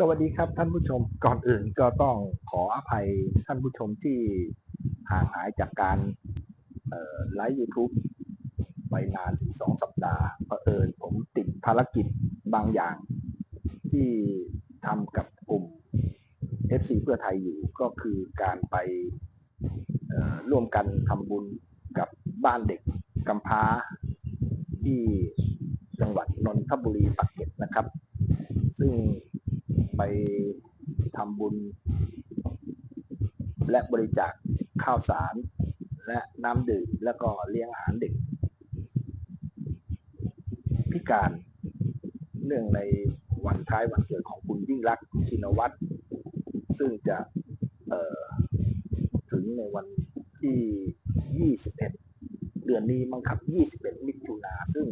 สวัสดีครับท่านผู้ชมก่อนอื่นก็ต้องขออภัยท่านผู้ชมที่ห่างหายจากการไลฟ์ YouTube ไปนานถึงสองสัปดาห์เผอิญผมติดภารกิจบางอย่าง ที่ทำกับกลุ่ม FC เพื่อไทยอยู่ก็คือการไปร่วมกันทำบุญกับบ้านเด็กกำพร้า ที่จังหวัดนนทบุรีปากเกร็ดนะครับ ซึ่ง ไปทำบุญ และบริจาคข้าวสาร และน้ำดื่มแล้วก็เลี้ยงอาหารเด็ก พิการเนื่องในวันคล้ายวันเกิดของคุณยิ่งรักชินวัตรซึ่งจะถึงในวันที่ 21 เดือนนี้มั้งครับ 21 มิถุนาซึ่ง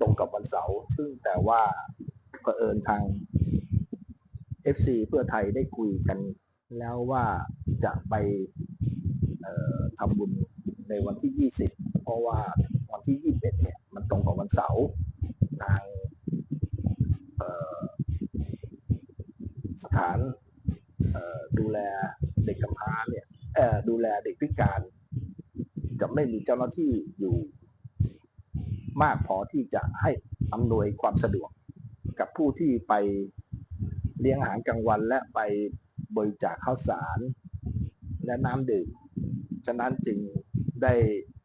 ตรงกับวันเสาร์ซึ่งแต่ว่าเผอิญทาง FC เพื่อไทยได้คุยกันแล้วว่าจะไปทำบุญในวันที่ 20 เพราะว่าวันที่ 21 เนี่ย มันตรงกับวันเสาร์ทางสถานดูแลเด็กกำพร้าเนี่ยดูแลเด็กพิการ จะไม่มีเจ้าหน้าที่อยู่มากพอที่จะให้อำนวยความสะดวกกับผู้ที่ไป เลี้ยงอาหารกลางวันและไปบริจาคข้าวสาร และน้ำดื่ม ฉะนั้นจึงได้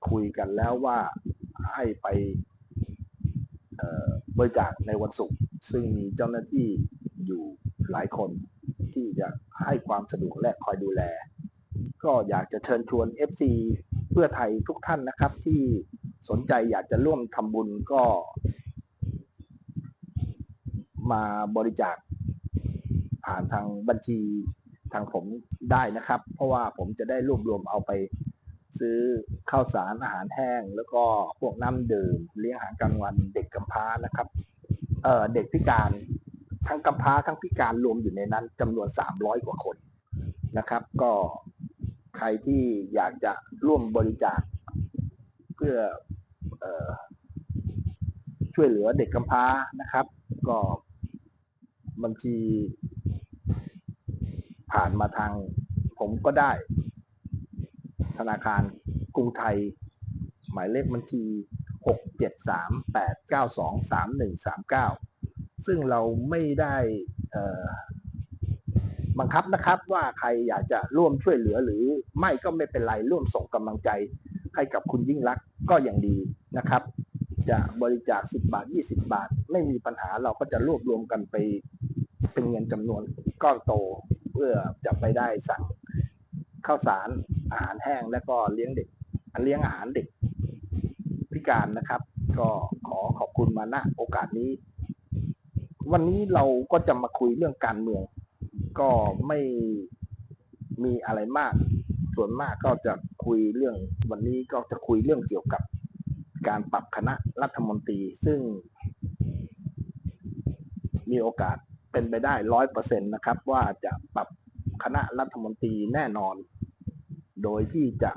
คุยกันแล้วว่าให้ไปบริจาคในวันศุกร์ซึ่งมีเจ้าหน้าที่อยู่หลายคนที่จะให้ความสะดวกและคอยดูแล ก็อยากจะเชิญชวน FC เพื่อไทยทุกท่านนะครับ ที่สนใจอยากจะร่วมทำบุญก็ มาบริจาค ผ่านทางบัญชีทางผมได้นะครับ เพราะว่าผมจะได้รวบรวมเอาไปซื้อข้าวสารอาหารแห้ง แล้วก็พวกน้ำดื่มเลี้ยงอาหารกลางวันเด็กกำพร้านะครับเอ่อเด็กพิการทั้งกำพร้าทั้งพิการรวมอยู่ในนั้นจำนวน 300 กว่าคนนะครับ ก็ใครที่อยากจะร่วมบริจาคเพื่อออช่วยเหลือเด็กกำพร้านะครับ ก็บัญชี ผ่านมาทางผมก็ได้ ธนาคารกรุงไทย หมายเลขบัญชี 673-892-3139 ซึ่งเราไม่ได้บังคับนะครับว่าใครอยากจะร่วมช่วยเหลือหรือไม่ก็ไม่เป็นไรร่วมส่งกำลังใจให้กับคุณยิ่งรักก็อย่างดีนะครับ จะบริจาค 10 บาท 20 บาท ไม่มีปัญหาเราก็จะรวบรวมกันไปเป็นเงินจำนวนก้อนโต เพื่อจะไปได้สั่งข้าวสารอาหารแห้งและก็เลี้ยงเด็กเลี้ยงอาหารเด็กพิการนะครับ ก็ขอขอบคุณมาณโอกาสนี้ วันนี้เราก็จะมาคุยเรื่องการเมือง ก็ไม่มีอะไรมาก ส่วนมากก็จะคุยเรื่องวันนี้ก็จะคุยเรื่องเกี่ยวกับการปรับคณะรัฐมนตรีซึ่งมีโอกาส เป็นไปได้ร้อยเปอร์เซ็นต์นะครับ ว่าจะปรับคณะรัฐมนตรีแน่นอน โดยที่จะ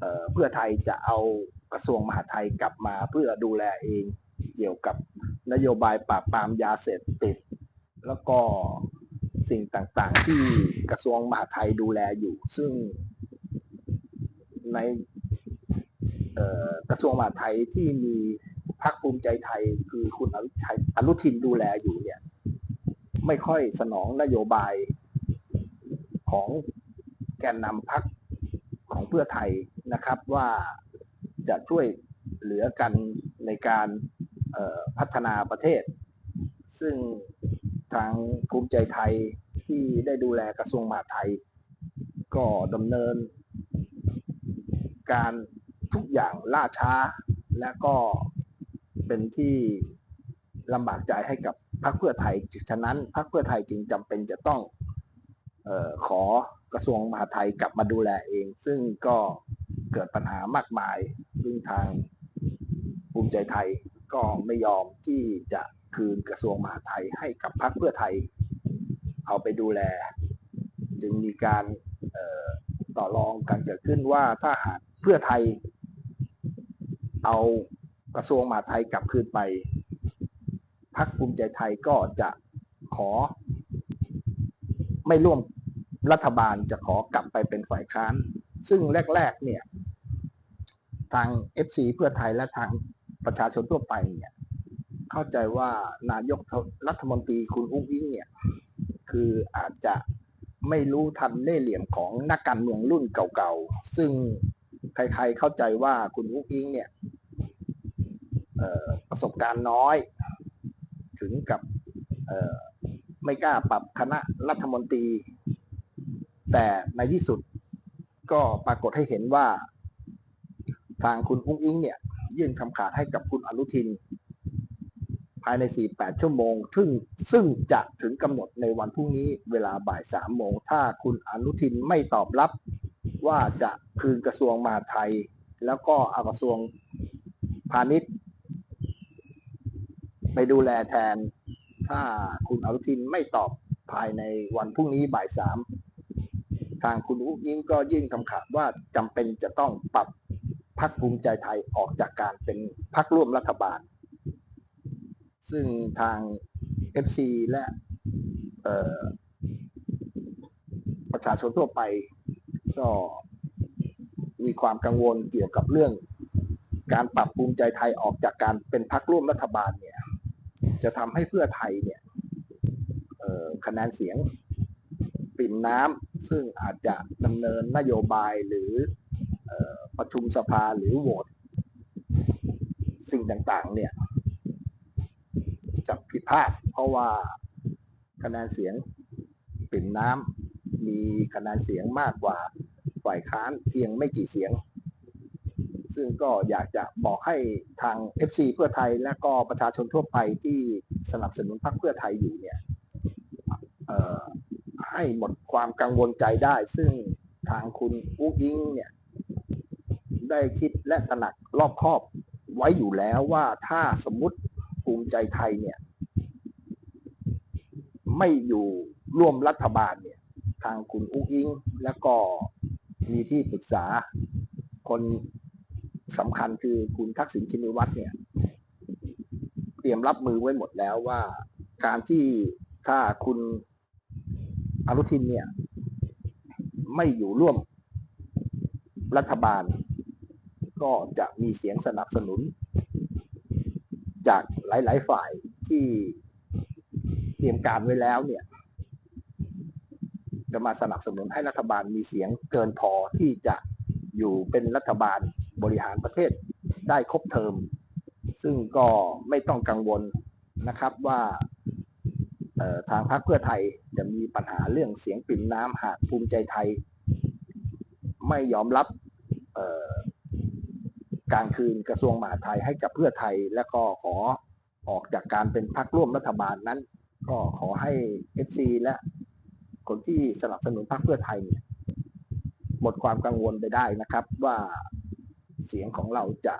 เเพื่อไทยจะเอากระทรวงมหาดไทยกลับมาเพื่อดูแลเองเกี่ยวกับนโยบายปราบปรามยาเสพติด แล้วก็สิ่งต่างๆ ที่กระทรวงมหาดไทยดูแลอยู่ ซึ่งในกระทรวงมหาดไทยที่มีพรรคภูมิใจไทยคือคุณอนุชัยอนุทินดูแลอยู่เนี่ย ไม่ค่อยสนองนโยบายของแกนนำพรรคของเพื่อไทยนะครับว่าจะช่วยเหลือกันในการพัฒนาประเทศ ซึ่งทางภูมิใจไทยที่ได้ดูแลกระทรวงมหาดไทย ก็ดำเนิน การทุกอย่างล่าช้าและก็เป็นที่ลำบากใจให้กับ พรรคเพื่อไทยฉะนั้นพรรคเพื่อไทยจึงจำเป็นจะต้องเออขอกระทรวงมหาดไทยกลับมาดูแลเอง ซึ่งก็เกิดปัญหามากมายซึ่งทางภูมิใจไทยก็ไม่ยอมที่จะคืนกระทรวงมหาดไทยให้กับพรรคเพื่อไทย เอาไปดูแล จึงมีการต่อรองกันเกิดขึ้นว่าถ้าหากเพื่อไทย เอากระทรวงมหาดไทยกลับคืนไป พรรคภูมิใจไทยก็จะขอ ไม่ร่วมรัฐบาลจะขอกลับไปเป็นฝ่ายค้าน ซึ่งแรก ๆ เนี่ย ทาง FC เพื่อไทยและทางประชาชนทั่วไปเนี่ย เข้าใจว่านายกรัฐมนตรีคุณอุ้งอิงเนี่ย คืออาจจะไม่รู้ทันเล่เหลี่ยมของนักการเมืองรุ่นเก่าๆ ซึ่งใครๆเข้าใจว่าคุณอุ้งอิงเนี่ยประสบการณ์น้อย ถึงกับไม่กล้าปรับคณะรัฐมนตรี แต่ในที่สุดก็ปรากฏให้เห็นว่า ทางคุณอุ้งอิงเนี่ย ยื่นคำขาดให้กับคุณอนุทิน ภายใน 48 ชั่วโมง ซึ่งซึ่งจะถึงกำหนดในวันพรุ่งนี้เวลาบ่าย 3 โมง ถ้าคุณอนุทินไม่ตอบรับว่าจะคืนกระทรวงมหาดไทย แล้วก็เอากระทรวงพาณิชย์ ไปดูแลแทน ถ้าคุณอนุทินไม่ตอบภายในวันพรุ่งนี้บ่ายสามทางคุณอุ้งอิงก็ยื่นคำขาดว่าจำเป็นจะต้องปรับพักภูมิใจไทยออกจากการเป็นพักร่วมรัฐบาล ซึ่งทาง FC และประชาชนทั่วไปก็มีความกังวลเกี่ยวกับเรื่อง การปรับภูมิใจไทยออกจากการเป็นพักร่วมรัฐบาลเนี่ย จะทำให้เพื่อไทยเนี่ยคะแนนเสียงปิ่มน้ำซึ่งอาจจะดำเนินนโยบายหรืออประชุมสภาหรือโหวตสิ่งต่างๆ เนี่ยจะผิดพลาด เพราะว่าคะแนนเสียงปิ่มน้ำมีคะแนนเสียงมากกว่าฝ่ายค้านเพียงไม่กี่เสียง ซึ่งก็อยากจะบอกให้ทาง FC เพื่อไทยและก็ประชาชนทั่วไปที่สนับสนุนพรรคเพื่อไทยอยู่เนี่ยให้หมดความกังวลใจได้ ซึ่งทางคุณอุ้งอิงเนี่ยได้คิดและตระหนักรอบคอบไว้อยู่แล้วว่าถ้าสมมติภูมิใจไทยเนี่ยไม่อยู่ร่วมรัฐบาลเนี่ยทางคุณอุ้งอิง แล้วก็มีที่ปรึกษาคน สำคัญคือคุณทักษิณชินวัตรเนี่ย เตรียมรับมือไว้หมดแล้วว่า การที่ถ้าคุณอนุทินเนี่ย ไม่อยู่ร่วมรัฐบาล ก็จะมีเสียงสนับสนุน จากหลาย ๆ ฝ่ายที่เตรียมการไว้แล้วเนี่ย จะมาสนับสนุนให้รัฐบาลมีเสียงเกินพอที่จะอยู่เป็นรัฐบาล บริหารประเทศได้ครบเทอม ซึ่งก็ไม่ต้องกังวลนะครับว่าทางพรรคเพื่อไทยจะมีปัญหาเรื่องเสียงปริ่มน้ำหากภูมิใจไทย ไม่ยอมรับการคืนกระทรวงมหาดไทยให้กับเพื่อไทย และก็ขอออกจากการเป็นพรรคร่วมรัฐบาลนั้น ก็ขอให้ FC และคนที่สนับสนุนพรรคเพื่อไทยเนี่ยหมดความกังวลไปได้นะครับว่า เสียงของเราจะ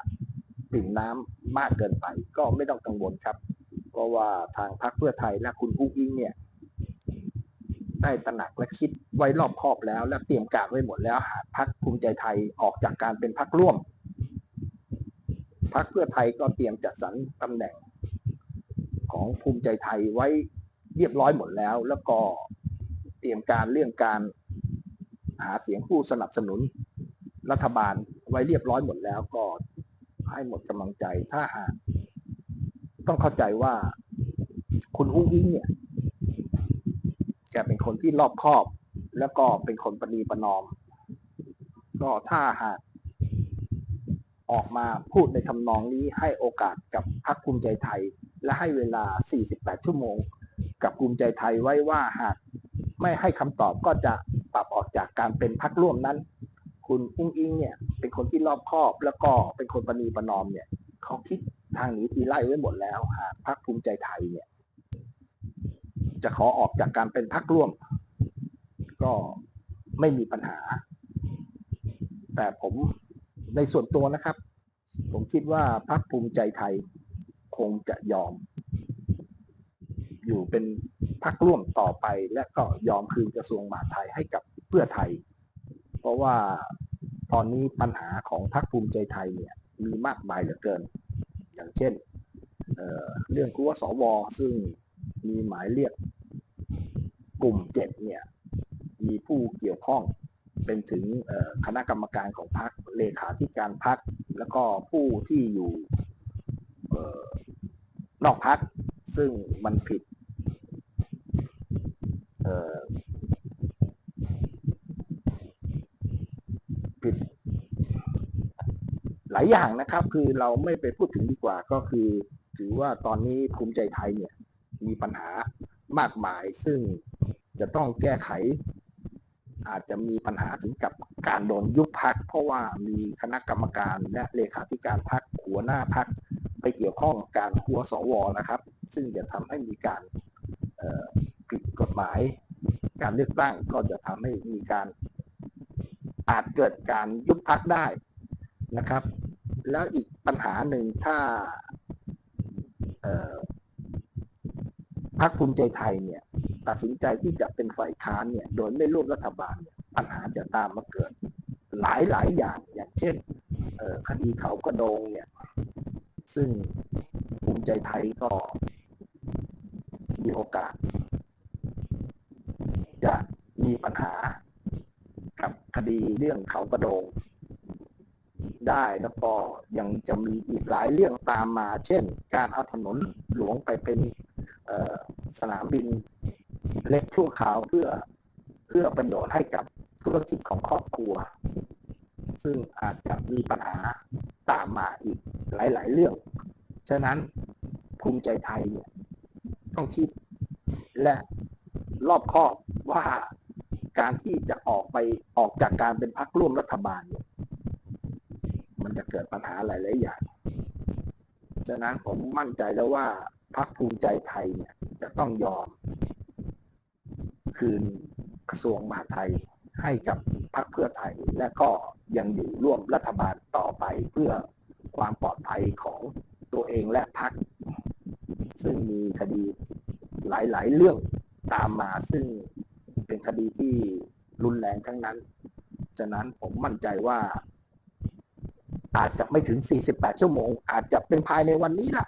ปิ่มน้ำมากเกินไป ก็ไม่ต้องกังวลครับ เพราะว่าทางพรรคเพื่อไทยและคุณอุ้งอิงเนี่ยได้ตระหนักและคิดไว้รอบคอบแล้ว และเตรียมการไว้หมดแล้วหากพรรคภูมิใจไทยออกจากการเป็นพรรคร่วมพรรคเพื่อไทยก็เตรียมจัดสรรตำแหน่งของภูมิใจไทยไว้เรียบร้อยหมดแล้ว แล้วก็เตรียมการเรื่องการหาเสียงผู้สนับสนุนรัฐบาล ว้เรียบร้อยหมดแล้วก็ให้หมดกำลังใจถ้าหากต้องเข้าใจว่าคุณอุ้งอิงเนี่ย แกเป็นคนที่รอบคอบ แล้วก็เป็นคนประนีประนอม ก็ถ้าหากออกมาพูดในทำนองนี้ให้โอกาสกับพรรคภูมิใจไทย และให้เวลา 48 ชั่วโมง กับภูมิใจไทยไว้ว่าหากไม่ให้คำตอบก็จะปรับออกจากการเป็นพรรคร่วมนั้น คุณอุ้งอิงเนี่ยเป็นคนที่รอบคอบแล้วก็เป็นคนประนีประนอมเนี่ยเขาคิดทางนี้ทีไล่ไว้หมดแล้วหากพรรคภูมิใจไทยเนี่ยจะขอออกจากการเป็นพรรคร่วม ก็ไม่มีปัญหา แต่ผมในส่วนตัวนะครับ ผมคิดว่าพรรคภูมิใจไทยคงจะยอม อยู่เป็นพรรคร่วมต่อไป และก็ยอมคืนกระทรวงมหาดไทยให้กับเพื่อไทย ราะว่าตอนนี้ปัญหาของพรรคภูมิใจไทยเนี่ยมีมากมายเหลือเกิน อย่างเช่นเเรื่องรั้วสวซึ่งมีหมายเรียกกลุ่มเจ็ดเนี่ยมีผู้เกี่ยวข้องเป็นถึงคณะกรรมการของพรรคเลขาธิการพรรคแล้วก็ผู้ที่อยู่ออนอกพรรคซึ่งมันผิดเอ่อผิด หลายอย่างนะครับ คือเราไม่ไปพูดถึงดีกว่าก็คือ ถือว่าตอนนี้ภูมิใจไทยเนี่ยมีปัญหามากมาย ซึ่งจะต้องแก้ไข อาจจะมีปัญหาถึงกับการโดนยุบพัก เพราะว่ามีคณะกรรมการและเลขาธิการพักหัวหน้าพักไปเกี่ยวข้องกับการหัวสวนะครับ ซึ่งจะทำให้มีการผิดกฎหมาย การเลือกตั้งก็จะทำให้มีการอาจเกิดการยุบพักได้นะครับ แล้วอีกปัญหาหนึ่งถ้าพรรคภูมิใจไทยเนี่ย ตัดสินใจที่จะเป็นฝ่ายค้านเนี่ย โดยไม่ร่วมรัฐบาลเนี่ยปัญหาจะตามมาเกิด หลายหลายอย่างอย่างเช่นคดีเขากระโดงเนี่ย ซึ่งภูมิใจไทยก็มีโอกาส จะมีปัญหากับคดีเรื่องเขากระโดง ได้แล้วก็ยังจะมีอีกหลายเรื่องตามมา เช่น การเอาถนนหลวงไปเป็นสนามบินเล็กชั่วคราวเพื่อเพื่อประโยชน์ให้กับธุรกิจของครอบครัว ซึ่งอาจจะมีปัญหาตามมาอีกหลาย ๆ เรื่อง ฉะนั้นภูมิใจไทยเนี่ยต้องคิดและรอบคอบว่าการที่จะออกไปออกจากการเป็นพรรคร่วมรัฐบาลเนี่ย มันจะเกิดปัญหาหลายๆอย่างฉะนั้นผมมั่นใจแล้วว่าพรรคภูมิใจไทยเนี่ยจะต้องยอม คืนกระทรวงมหาดไทยให้กับพรรคเพื่อไทย และก็ยังอยู่ร่วมรัฐบาลต่อไปเพื่อความปลอดภัยของตัวเองและพรรคซึ่งมีคดีหลายๆ เรื่องตามมาซึ่งเป็นคดีที่รุนแรงทั้งนั้น ฉะนั้นผมมั่นใจว่า อาจจะไม่ถึง 48 ชั่วโมง อาจจะเป็นภายในวันนี้ล่ะ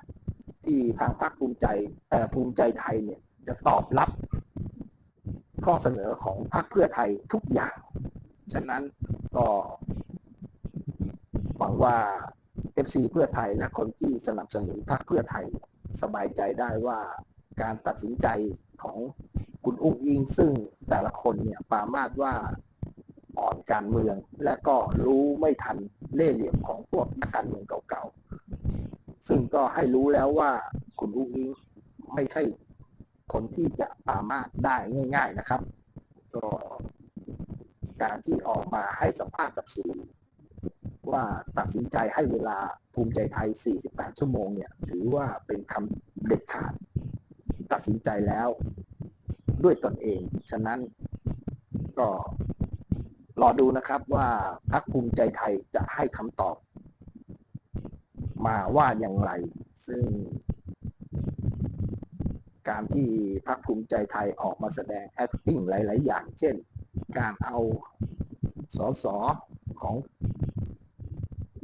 ที่ทางพรรคภูมิใจภูมิใจไทยเนี่ยจะตอบรับ ข้อเสนอของพรรคเพื่อไทยทุกอย่าง ฉะนั้นก็หวังว่า FC เพื่อไทยและคนที่สนับสนุนพรรคเพื่อไทยสบายใจได้ว่าการตัดสินใจของคุณอุ้งอิงซึ่งแต่ละคนเนี่ยปามาดว่าอ่อนการเมืองและก็รู้ไม่ทัน เล่ห์เหลี่ยมของพวกนักการเมืองเก่าๆ ซึ่งก็ให้รู้แล้วว่าคุณอุ้งอิงไม่ใช่คนที่จะปามาดได้ง่าย ๆนะครับ ก็การที่ออกมาให้สัมภาษณ์กับสื่อว่าตัดสินใจให้เวลาภูมิใจไทย 48 ชั่วโมงเนี่ย ถือว่าเป็นคำเด็ดขาด ตัดสินใจแล้วด้วยตนเอง ฉะนั้นก็ รอดูนะครับว่าพรรคภูมิใจไทยจะให้คำตอบ มาว่าอย่างไร ซึ่ง การที่พรรคภูมิใจไทยออกมาแสดง acting หลาย ๆ อย่าง เช่น การเอาสสของ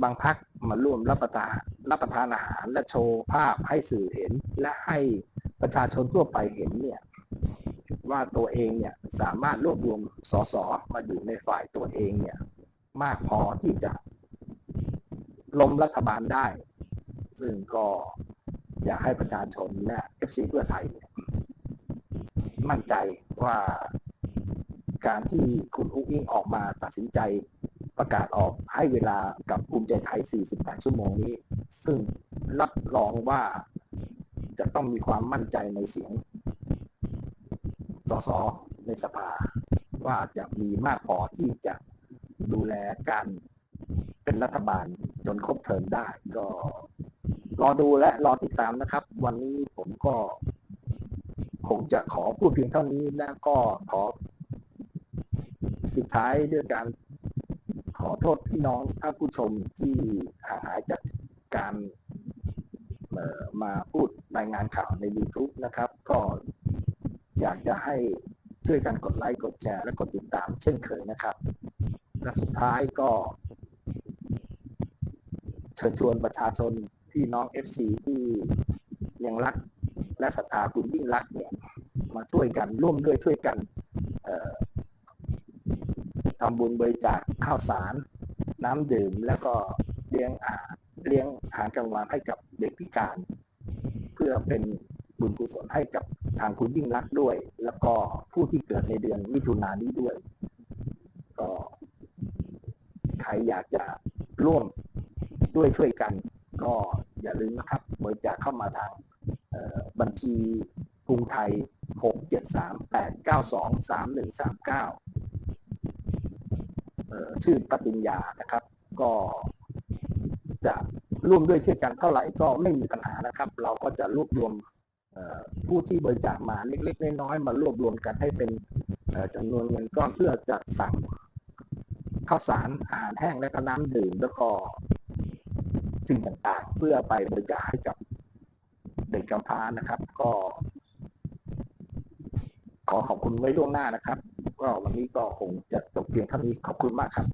บางพรรคมาร่วมรับประทานรับประทานอาหารและโชว์ภาพให้สื่อเห็น และให้ประชาชนทั่วไปเห็นเนี่ย ว่าตัวเองเนี่ยสามารถรวบรวมสสมาอยู่ในฝ่ายตัวเองเนี่ยมากพอที่จะล้มรัฐบาลได้ ซึ่งก็อยากให้ประชาชนและ FC เพื่อไทยเนี่ยมั่นใจว่าการที่คุณอุ้งอิงออกมาตัดสินใจประกาศออกให้เวลากับภูมิใจไทย 48 ชั่วโมงนี้ ซึ่งรับรองว่าจะต้องมีความมั่นใจในเสียง สสในสภา ว่าจะมีมากพอที่จะดูแลการเป็นรัฐบาลจนครบเทอมได้ ก็รอดูและรอติดตามนะครับ วันนี้ผมก็คงจะขอพูดเพียงเท่านี้แล้วก็ขอปิดท้ายด้วยการขอโทษพี่น้องท่านผู้ชมที่ห่างหายจากการมาพูดรายงานข่าวใน YouTube นะครับ ก็ อยากจะให้ช่วยกันกดไลค์กดแชร์และกดติดตามเช่นเคยนะครับและสุดท้ายก็ เชิญชวนประชาชนพี่น้อง FC ที่ยังรักและศรัทธาคุณยิ่งรักเนี่ยมาช่วยกันร่วมด้วยช่วยกันทำบุญบริจาคข้าวสาร น้ำดื่ม แล้วก็เลี้ยงอาเลี้ยงอาหารกลางวันให้กับเด็กพิการ เพื่อเป็นบุญกุศลให้กับ ทางคุณยิ่งรักด้วย แล้วก็ผู้ที่เกิดในเดือนมิถุนายนนี้ด้วย ก็ใครอยากจะร่วมด้วยช่วยกัน ก็อย่าลืมนะครับบริจาคเข้ามาทางบัญชีกรุงไทย 6 7 3 8 9 2 3 1 3 9เอ่อชื่อปฏิญญานะครับ ก็จะร่วมด้วยช่วยกันเท่าไหร่ก็ไม่มีปัญหานะครับ เราก็จะรวบรวม ผู้ที่บริจาคมาเล็กๆน้อยๆมารวบรวมกันให้เป็นจำนวนเงินก้อนเพื่อจะสั่งข้าวสารอาหารแห้งและก็น้ำดื่มแล้วก็สิ่งต่างๆ เพื่อไปบริจาคให้กับเด็กกำพร้านะครับ ก็ ขอขอบคุณไว้ล่วงหน้านะครับ ก็วันนี้ก็คงจะจบเพียงเท่านี้ขอบคุณมากครับ